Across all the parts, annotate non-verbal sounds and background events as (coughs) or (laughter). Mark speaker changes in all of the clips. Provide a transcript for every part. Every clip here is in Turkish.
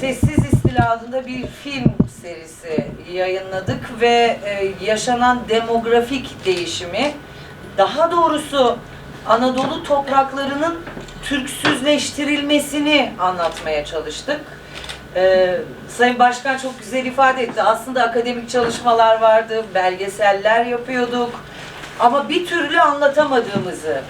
Speaker 1: Sessiz İstila bir film serisi yayınladık ve e, yaşanan demografik değişimi, daha doğrusu Anadolu topraklarının Türksüzleştirilmesini anlatmaya çalıştık. E, Sayın Başkan çok güzel ifade etti. Aslında akademik çalışmalar vardı, belgeseller yapıyorduk ama bir türlü anlatamadığımızı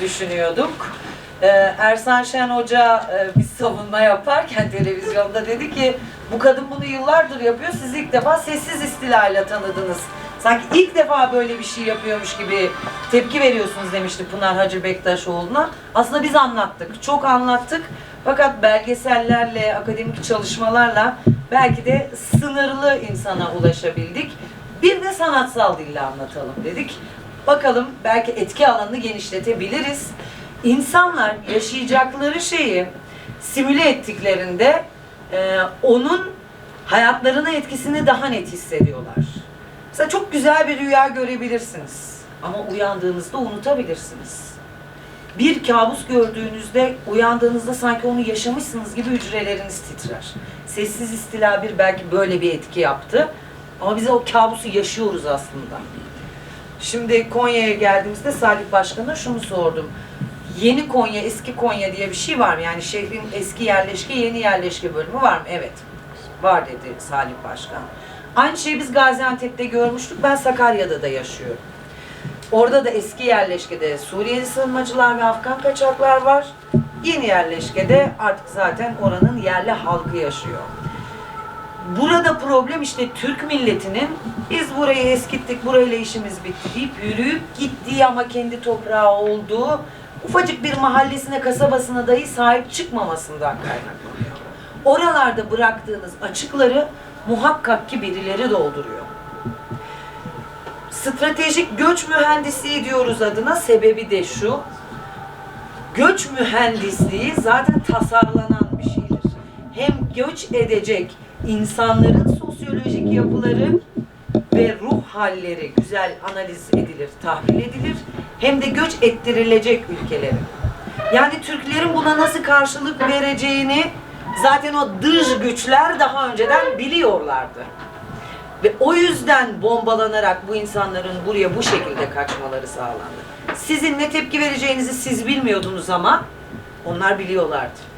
Speaker 1: düşünüyorduk. Ee, Ersan Şen Hoca e, bir savunma yaparken (laughs) televizyonda dedi ki bu kadın bunu yıllardır yapıyor. Siz ilk defa sessiz istilayla tanıdınız. Sanki ilk defa böyle bir şey yapıyormuş gibi tepki veriyorsunuz demişti Pınar Hacı Bektaşoğlu'na. Aslında biz anlattık. Çok anlattık. Fakat belgesellerle, akademik çalışmalarla belki de sınırlı insana ulaşabildik. Bir de sanatsal dille anlatalım dedik. Bakalım belki etki alanını genişletebiliriz. İnsanlar yaşayacakları şeyi simüle ettiklerinde e, onun hayatlarına etkisini daha net hissediyorlar. Mesela çok güzel bir rüya görebilirsiniz ama uyandığınızda unutabilirsiniz. Bir kabus gördüğünüzde uyandığınızda sanki onu yaşamışsınız gibi hücreleriniz titrer. Sessiz istila bir belki böyle bir etki yaptı ama biz o kabusu yaşıyoruz aslında. Şimdi Konya'ya geldiğimizde Salih Başkan'a şunu sordum. Yeni Konya, eski Konya diye bir şey var mı? Yani şehrin eski yerleşke, yeni yerleşke bölümü var mı? Evet. Var dedi Salih Başkan. Aynı şeyi biz Gaziantep'te görmüştük. Ben Sakarya'da da yaşıyorum. Orada da eski yerleşkede Suriyeli sığınmacılar ve Afgan kaçaklar var. Yeni yerleşkede artık zaten oranın yerli halkı yaşıyor. Burada problem işte Türk milletinin biz burayı eskittik, burayla işimiz bitti deyip yürüyüp gittiği ama kendi toprağı olduğu ufacık bir mahallesine, kasabasına dahi sahip çıkmamasından kaynaklanıyor. Oralarda bıraktığınız açıkları muhakkak ki birileri dolduruyor. Stratejik göç mühendisliği diyoruz adına sebebi de şu. Göç mühendisliği zaten tasarlanan bir şeydir. Hem göç edecek insanların sosyolojik yapıları ve ruh halleri güzel analiz edilir, tahlil edilir. Hem de göç ettirilecek ülkelerin. Yani Türklerin buna nasıl karşılık vereceğini zaten o dış güçler daha önceden biliyorlardı. Ve o yüzden bombalanarak bu insanların buraya bu şekilde kaçmaları sağlandı. Sizin ne tepki vereceğinizi siz bilmiyordunuz ama onlar biliyorlardı.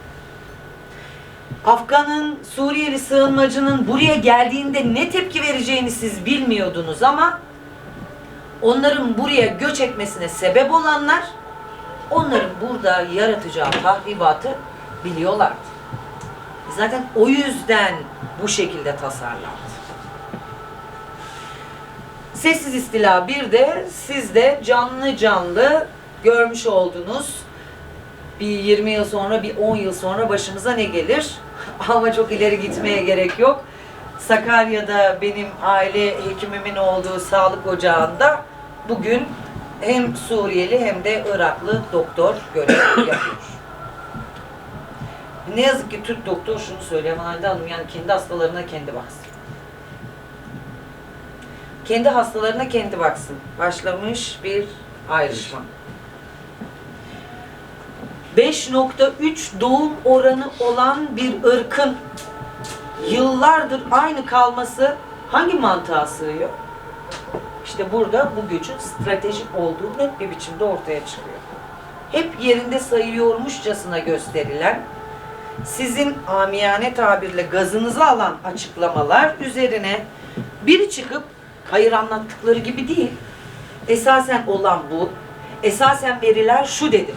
Speaker 1: Afgan'ın, Suriyeli sığınmacının buraya geldiğinde ne tepki vereceğini siz bilmiyordunuz ama onların buraya göç etmesine sebep olanlar onların burada yaratacağı tahribatı biliyorlardı. Zaten o yüzden bu şekilde tasarlandı. Sessiz istila bir de siz de canlı canlı görmüş oldunuz. Bir 20 yıl sonra, bir 10 yıl sonra başımıza ne gelir? Ama çok ileri gitmeye gerek yok. Sakarya'da benim aile hekimimin olduğu sağlık ocağında bugün hem Suriyeli hem de Iraklı doktor görev (coughs) yapıyor. Ne yazık ki Türk doktor şunu söylüyor Halide Hanım yani kendi hastalarına kendi baksın. Kendi hastalarına kendi baksın. Başlamış bir ayrışma. 5.3 doğum oranı olan bir ırkın yıllardır aynı kalması hangi mantığa sığıyor? İşte burada bu gücün stratejik olduğu net bir biçimde ortaya çıkıyor. Hep yerinde sayıyormuşçasına gösterilen, sizin amiyane tabirle gazınızı alan açıklamalar üzerine biri çıkıp hayır anlattıkları gibi değil. Esasen olan bu. Esasen veriler şu dedi.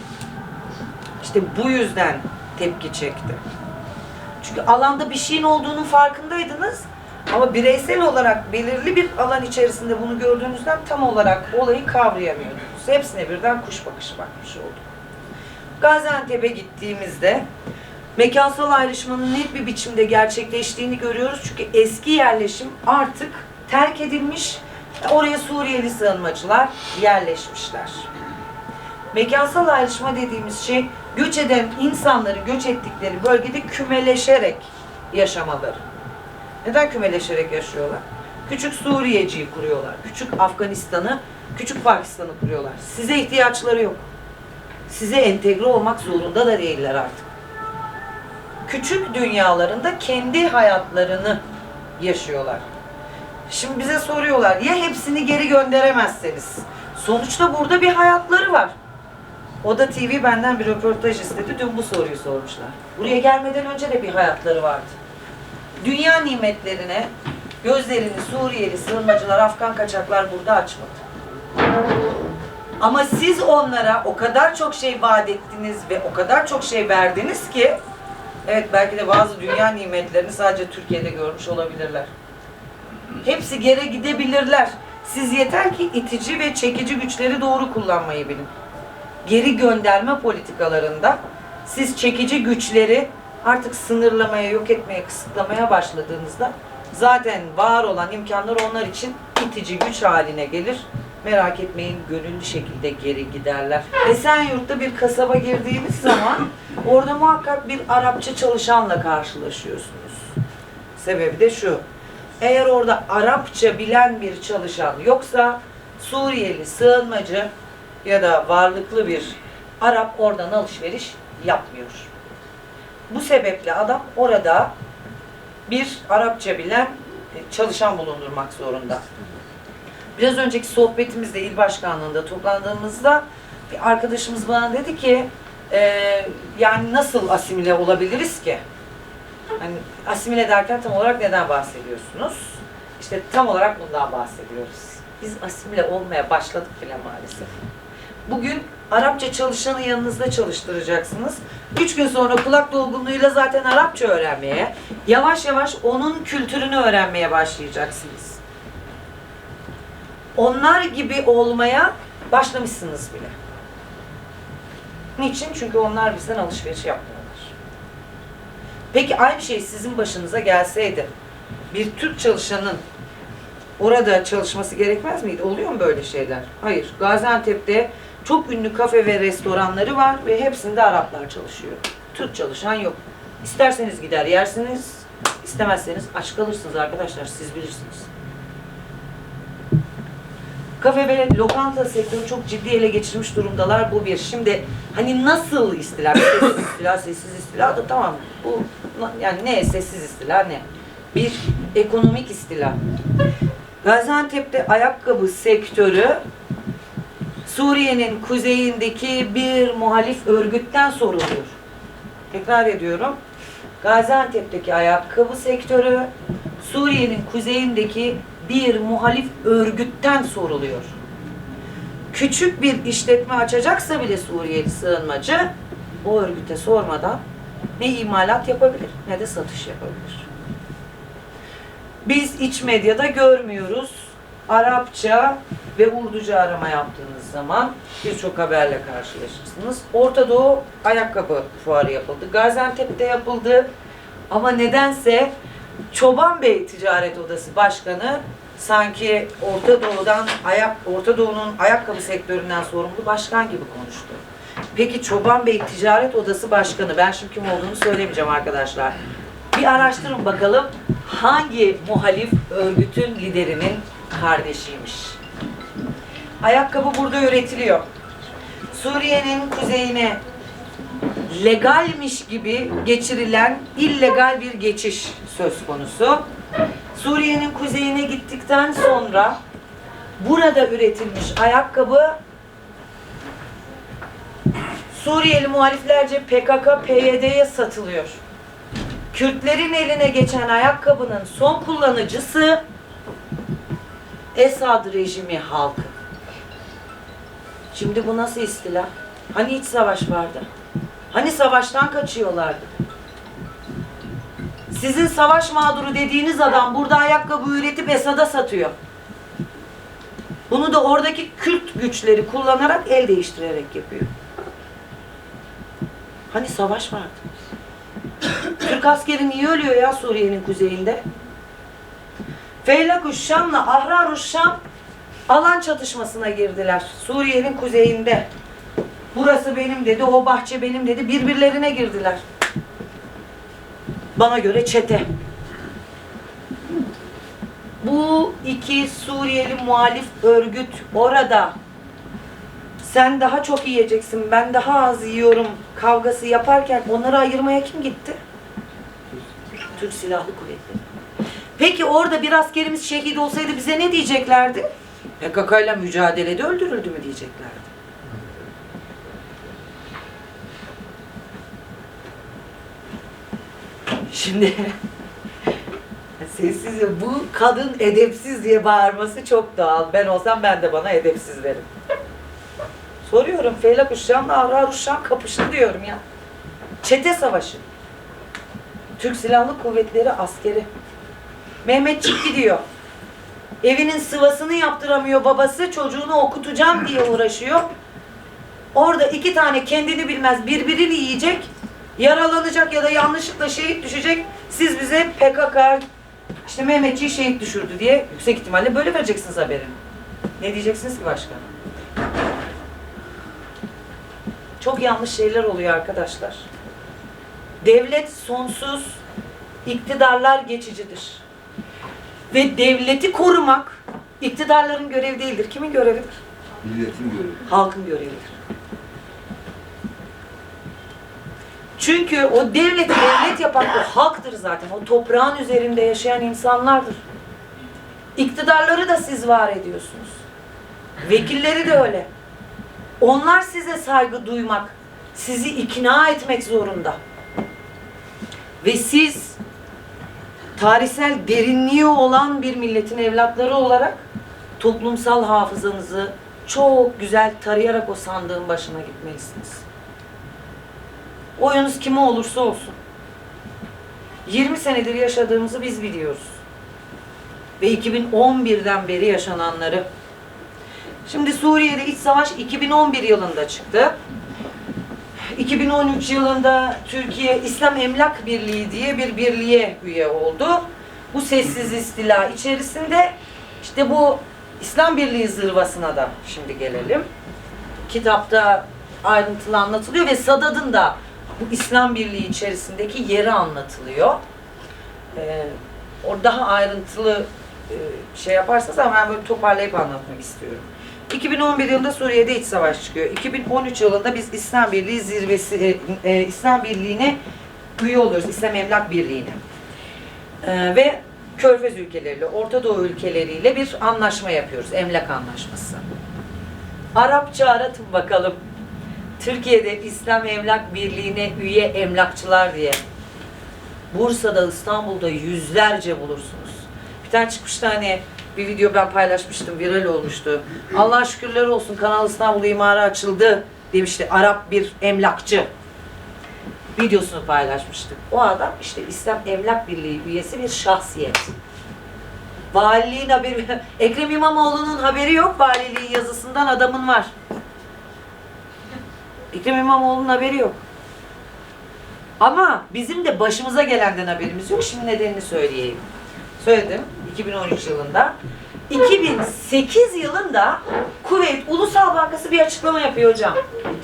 Speaker 1: İşte bu yüzden tepki çekti. Çünkü alanda bir şeyin olduğunun farkındaydınız. Ama bireysel olarak belirli bir alan içerisinde bunu gördüğünüzden tam olarak olayı kavrayamıyordunuz. Hepsine birden kuş bakışı bakmış olduk. Gaziantep'e gittiğimizde mekansal ayrışmanın net bir biçimde gerçekleştiğini görüyoruz. Çünkü eski yerleşim artık terk edilmiş. Oraya Suriyeli sığınmacılar yerleşmişler. Mekansal ayrışma dediğimiz şey göç eden insanların göç ettikleri bölgede kümeleşerek yaşamaları. Neden kümeleşerek yaşıyorlar? Küçük Suriyeciyi kuruyorlar. Küçük Afganistan'ı, küçük Pakistan'ı kuruyorlar. Size ihtiyaçları yok. Size entegre olmak zorunda da değiller artık. küçük dünyalarında kendi hayatlarını yaşıyorlar. Şimdi bize soruyorlar ya hepsini geri gönderemezseniz? Sonuçta burada bir hayatları var. Oda TV benden bir röportaj istedi. Dün bu soruyu sormuşlar. Buraya gelmeden önce de bir hayatları vardı. Dünya nimetlerine gözlerini Suriyeli sığınmacılar, Afgan kaçaklar burada açmadı. Ama siz onlara o kadar çok şey vaat ettiniz ve o kadar çok şey verdiniz ki evet belki de bazı dünya nimetlerini sadece Türkiye'de görmüş olabilirler. Hepsi geri gidebilirler. Siz yeter ki itici ve çekici güçleri doğru kullanmayı bilin. Geri gönderme politikalarında siz çekici güçleri artık sınırlamaya, yok etmeye, kısıtlamaya başladığınızda zaten var olan imkanlar onlar için itici güç haline gelir. Merak etmeyin gönüllü şekilde geri giderler. Esenyurt'ta bir kasaba girdiğiniz zaman orada muhakkak bir Arapça çalışanla karşılaşıyorsunuz. Sebebi de şu. Eğer orada Arapça bilen bir çalışan yoksa Suriyeli sığınmacı ya da varlıklı bir Arap oradan alışveriş yapmıyor. Bu sebeple adam orada bir Arapça bilen e, çalışan bulundurmak zorunda. Biraz önceki sohbetimizde il başkanlığında toplandığımızda bir arkadaşımız bana dedi ki e, yani nasıl asimile olabiliriz ki? Hani asimile derken tam olarak neden bahsediyorsunuz? İşte tam olarak bundan bahsediyoruz. Biz asimile olmaya başladık bile maalesef. Bugün Arapça çalışanı yanınızda çalıştıracaksınız. Üç gün sonra kulak dolgunluğuyla zaten Arapça öğrenmeye, yavaş yavaş onun kültürünü öğrenmeye başlayacaksınız. Onlar gibi olmaya başlamışsınız bile. Niçin? Çünkü onlar bizden alışveriş yapmıyorlar. Peki aynı şey sizin başınıza gelseydi, bir Türk çalışanın orada çalışması gerekmez miydi? Oluyor mu böyle şeyler? Hayır. Gaziantep'te çok ünlü kafe ve restoranları var ve hepsinde Araplar çalışıyor. Türk çalışan yok. İsterseniz gider yersiniz, istemezseniz aç kalırsınız arkadaşlar siz bilirsiniz. Kafe ve lokanta sektörü çok ciddi ele geçirmiş durumdalar bu bir. Şimdi hani nasıl istila? Sessiz istila, sessiz istila da tamam. Bu yani ne sessiz istila ne? Bir ekonomik istila. Gaziantep'te ayakkabı sektörü Suriye'nin kuzeyindeki bir muhalif örgütten soruluyor. Tekrar ediyorum. Gaziantep'teki ayakkabı sektörü Suriye'nin kuzeyindeki bir muhalif örgütten soruluyor. Küçük bir işletme açacaksa bile Suriyeli sığınmacı o örgüte sormadan ne imalat yapabilir ne de satış yapabilir. Biz iç medyada görmüyoruz. Arapça ve Urduca arama yaptığınız zaman birçok haberle karşılaşırsınız. Orta Doğu ayakkabı fuarı yapıldı. Gaziantep'te yapıldı. Ama nedense Çoban Bey Ticaret Odası Başkanı sanki Orta Doğu'dan ayak Orta Doğu'nun ayakkabı sektöründen sorumlu başkan gibi konuştu. Peki Çoban Bey Ticaret Odası Başkanı ben şimdi kim olduğunu söylemeyeceğim arkadaşlar. Bir araştırın bakalım hangi muhalif örgütün liderinin kardeşiymiş. Ayakkabı burada üretiliyor. Suriye'nin kuzeyine legalmiş gibi geçirilen illegal bir geçiş söz konusu. Suriye'nin kuzeyine gittikten sonra burada üretilmiş ayakkabı Suriyeli muhaliflerce PKK, PYD'ye satılıyor. Kürtlerin eline geçen ayakkabının son kullanıcısı Esad rejimi halkı. Şimdi bu nasıl istila? Hani iç savaş vardı? Hani savaştan kaçıyorlardı? Sizin savaş mağduru dediğiniz adam burada ayakkabı üretip Esad'a satıyor. Bunu da oradaki Kürt güçleri kullanarak el değiştirerek yapıyor. Hani savaş vardı? Türk askeri niye ölüyor ya Suriye'nin kuzeyinde? Feylakuş Şam'la Ahraruş Şam alan çatışmasına girdiler. Suriye'nin kuzeyinde. Burası benim dedi, o bahçe benim dedi. Birbirlerine girdiler. Bana göre çete. Bu iki Suriyeli muhalif örgüt orada sen daha çok yiyeceksin, ben daha az yiyorum kavgası yaparken onları ayırmaya kim gitti? Türk Silahlı Kuvvetleri. Peki orada bir askerimiz şehit olsaydı bize ne diyeceklerdi? PKK ile mücadelede öldürüldü mü diyeceklerdi. Şimdi (laughs) sessiz bu kadın edepsiz diye bağırması çok doğal. Ben olsam ben de bana edepsiz derim. Soruyorum Felak Uşşam'la Avrar Uşşam kapıştı diyorum ya. Çete savaşı. Türk Silahlı Kuvvetleri askeri. Mehmetçik gidiyor. Evinin sıvasını yaptıramıyor babası. Çocuğunu okutacağım diye uğraşıyor. Orada iki tane kendini bilmez birbirini yiyecek. Yaralanacak ya da yanlışlıkla şehit düşecek. Siz bize PKK işte Mehmetçiği şehit düşürdü diye yüksek ihtimalle böyle vereceksiniz haberini. Ne diyeceksiniz ki başka? Çok yanlış şeyler oluyor arkadaşlar. Devlet sonsuz, iktidarlar geçicidir. Ve devleti korumak iktidarların görevi değildir. Kimin görevidir?
Speaker 2: Milletin görevi.
Speaker 1: Halkın görevidir. Çünkü o devleti devlet yapan o halktır zaten. O toprağın üzerinde yaşayan insanlardır. İktidarları da siz var ediyorsunuz. Vekilleri de öyle. Onlar size saygı duymak, sizi ikna etmek zorunda. Ve siz tarihsel derinliği olan bir milletin evlatları olarak toplumsal hafızanızı çok güzel tarayarak o sandığın başına gitmelisiniz. Oyunuz kime olursa olsun. 20 senedir yaşadığımızı biz biliyoruz. Ve 2011'den beri yaşananları. Şimdi Suriye'de iç savaş 2011 yılında çıktı. 2013 yılında Türkiye İslam Emlak Birliği diye bir birliğe üye oldu. Bu sessiz istila içerisinde işte bu İslam Birliği zırvasına da şimdi gelelim. Kitapta ayrıntılı anlatılıyor ve Sadad'ın da bu İslam Birliği içerisindeki yeri anlatılıyor. Ee, daha ayrıntılı e, şey yaparsanız ama ben böyle toparlayıp anlatmak istiyorum. 2011 yılında Suriye'de iç savaş çıkıyor. 2013 yılında biz İslam Birliği zirvesi, e, e, İslam Birliği'ne üye oluyoruz. İslam Emlak Birliği'ne. Ee, ve Körfez ülkeleriyle, Orta Doğu ülkeleriyle bir anlaşma yapıyoruz. Emlak anlaşması. Arapça aratın bakalım. Türkiye'de İslam Emlak Birliği'ne üye emlakçılar diye. Bursa'da, İstanbul'da yüzlerce bulursunuz. Bir tane çıkmıştı hani bir video ben paylaşmıştım, viral olmuştu. Allah şükürler olsun Kanal İstanbul imara açıldı demişti Arap bir emlakçı. Videosunu paylaşmıştık. O adam işte İslam Emlak Birliği üyesi bir şahsiyet. Valiliğin haberi, (laughs) Ekrem İmamoğlu'nun haberi yok valiliğin yazısından adamın var. Ekrem İmamoğlu'nun haberi yok. Ama bizim de başımıza gelenden haberimiz yok. Şimdi nedenini söyleyeyim. Söyledim 2013 yılında. 2008 yılında Kuveyt Ulusal Bankası bir açıklama yapıyor hocam.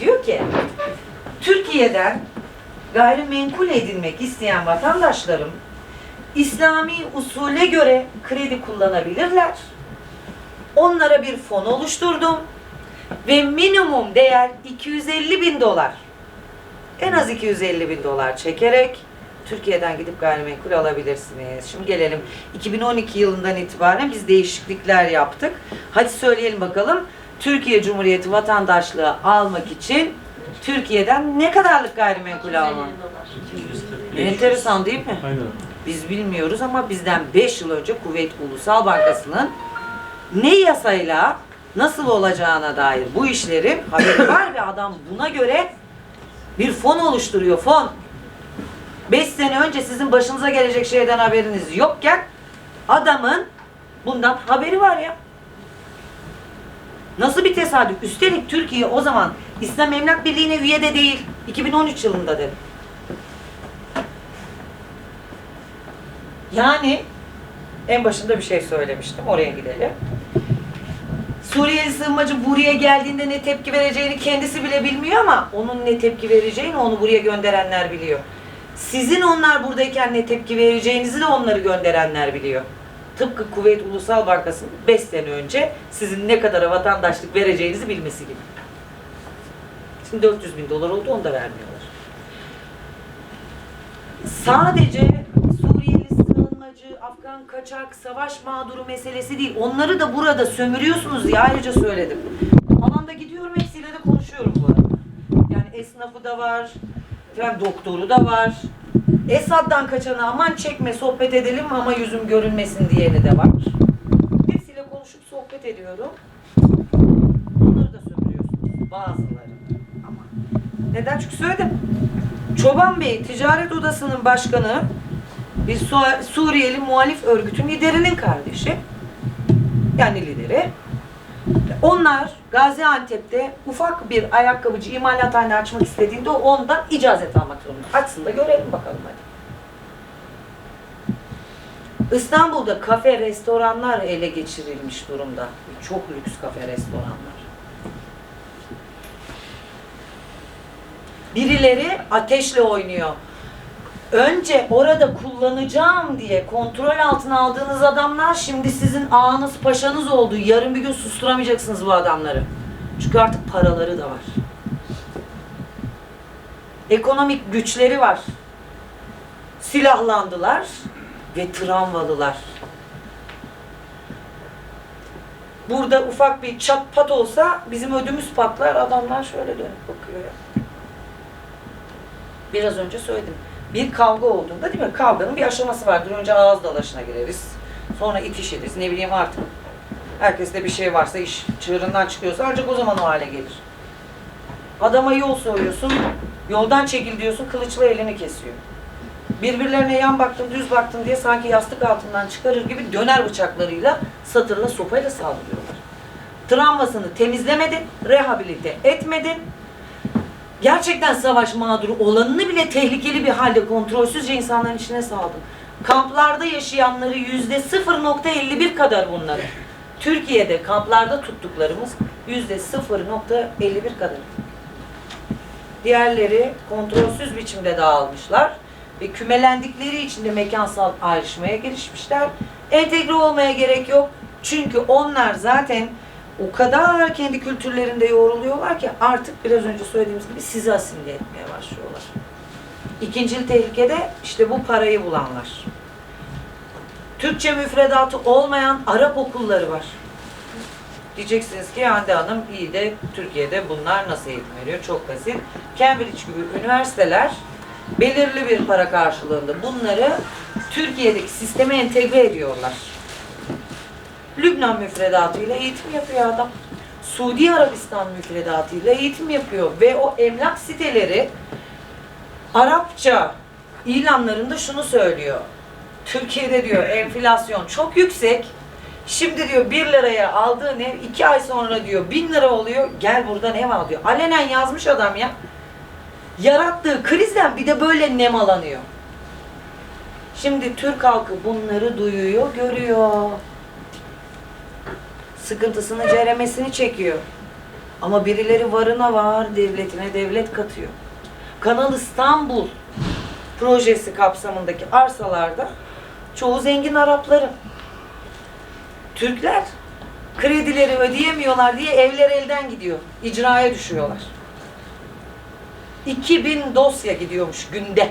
Speaker 1: Diyor ki Türkiye'den gayrimenkul edinmek isteyen vatandaşlarım İslami usule göre kredi kullanabilirler. Onlara bir fon oluşturdum ve minimum değer 250 bin dolar. En az 250 bin dolar çekerek Türkiye'den gidip gayrimenkul alabilirsiniz. Şimdi gelelim 2012 yılından itibaren biz değişiklikler yaptık. Hadi söyleyelim bakalım. Türkiye Cumhuriyeti vatandaşlığı almak için Türkiye'den ne kadarlık gayrimenkul almak? Enteresan değil mi?
Speaker 3: Aynen.
Speaker 1: Biz bilmiyoruz ama bizden 5 yıl önce Kuveyt Ulusal Bankası'nın ne yasayla nasıl olacağına dair bu işlerin haberi var ve adam buna göre bir fon oluşturuyor fon. 5 sene önce sizin başınıza gelecek şeyden haberiniz yokken adamın bundan haberi var ya. Nasıl bir tesadüf? Üstelik Türkiye o zaman İslam Emlak Birliği'ne üye de değil. 2013 yılında dedim. Yani en başında bir şey söylemiştim. Oraya gidelim. Suriyeli sığınmacı buraya geldiğinde ne tepki vereceğini kendisi bile bilmiyor ama onun ne tepki vereceğini onu buraya gönderenler biliyor. Sizin onlar buradayken ne tepki vereceğinizi de onları gönderenler biliyor. Tıpkı Kuveyt Ulusal Bankası'nın 5 sene önce sizin ne kadara vatandaşlık vereceğinizi bilmesi gibi. Şimdi 400 bin dolar oldu onu da vermiyorlar. Sadece Suriye Esad'dan kaçak, savaş mağduru meselesi değil. Onları da burada sömürüyorsunuz diye ayrıca söyledim. Alanda gidiyorum hepsiyle de konuşuyorum bu arada. Yani esnafı da var, efendim doktoru da var. Esad'dan kaçana aman çekme sohbet edelim ama yüzüm görünmesin diyeni de var. Hepsiyle konuşup sohbet ediyorum. Onları da sömürüyorsunuz bazıları. Ama neden? Çünkü söyledim. Çoban Bey Ticaret Odası'nın başkanı bir Su- Suriyeli muhalif örgütün liderinin kardeşi. Yani lideri. Onlar Gaziantep'te ufak bir ayakkabıcı imalathane açmak istediğinde ondan icazet almak zorunda. Açsın da görelim bakalım hadi. İstanbul'da kafe, restoranlar ele geçirilmiş durumda. Çok lüks kafe, restoranlar. Birileri ateşle oynuyor. Önce orada kullanacağım diye kontrol altına aldığınız adamlar şimdi sizin ağanız paşanız oldu. Yarın bir gün susturamayacaksınız bu adamları. Çünkü artık paraları da var. Ekonomik güçleri var. Silahlandılar ve travmalılar. Burada ufak bir çat pat olsa bizim ödümüz patlar. Adamlar şöyle dönüp bakıyor ya. Biraz önce söyledim. Bir kavga olduğunda değil mi? Kavganın bir aşaması vardır. Önce ağız dalaşına gireriz. Sonra itişiriz. Ne bileyim artık. Herkeste bir şey varsa iş çığırından çıkıyorsa ancak o zaman o hale gelir. Adama yol soruyorsun. Yoldan çekil diyorsun. Kılıçla elini kesiyor. Birbirlerine yan baktın, düz baktın diye sanki yastık altından çıkarır gibi döner bıçaklarıyla, satırla, sopayla saldırıyorlar. Travmasını temizlemedin, rehabilite etmedin, gerçekten savaş mağduru olanını bile tehlikeli bir halde kontrolsüzce insanların içine saldın. Kamplarda yaşayanları yüzde 0.51 kadar bunları. Türkiye'de kamplarda tuttuklarımız yüzde 0.51 kadar. Diğerleri kontrolsüz biçimde dağılmışlar ve kümelendikleri için de mekansal ayrışmaya girişmişler. Entegre olmaya gerek yok. Çünkü onlar zaten o kadar kendi kültürlerinde yoğruluyorlar ki artık biraz önce söylediğimiz gibi sizi asimile etmeye başlıyorlar. İkincil tehlikede işte bu parayı bulanlar. Türkçe müfredatı olmayan Arap okulları var. Diyeceksiniz ki Hande Hanım iyi de Türkiye'de bunlar nasıl eğitim veriyor? Çok basit. Cambridge gibi üniversiteler belirli bir para karşılığında bunları Türkiye'deki sisteme entegre ediyorlar. Lübnan müfredatıyla eğitim yapıyor adam. Suudi Arabistan müfredatıyla eğitim yapıyor ve o emlak siteleri Arapça ilanlarında şunu söylüyor. Türkiye'de diyor enflasyon çok yüksek. Şimdi diyor 1 liraya aldığın ev 2 ay sonra diyor 1000 lira oluyor. Gel buradan ev al diyor. Alenen yazmış adam ya. Yarattığı krizden bir de böyle nemalanıyor. Şimdi Türk halkı bunları duyuyor, görüyor. Sıkıntısını, ceremesini çekiyor. Ama birileri varına var, devletine devlet katıyor. Kanal İstanbul projesi kapsamındaki arsalarda çoğu zengin Arapların. Türkler kredileri ödeyemiyorlar diye evler elden gidiyor. İcraya düşüyorlar. 2000 dosya gidiyormuş günde.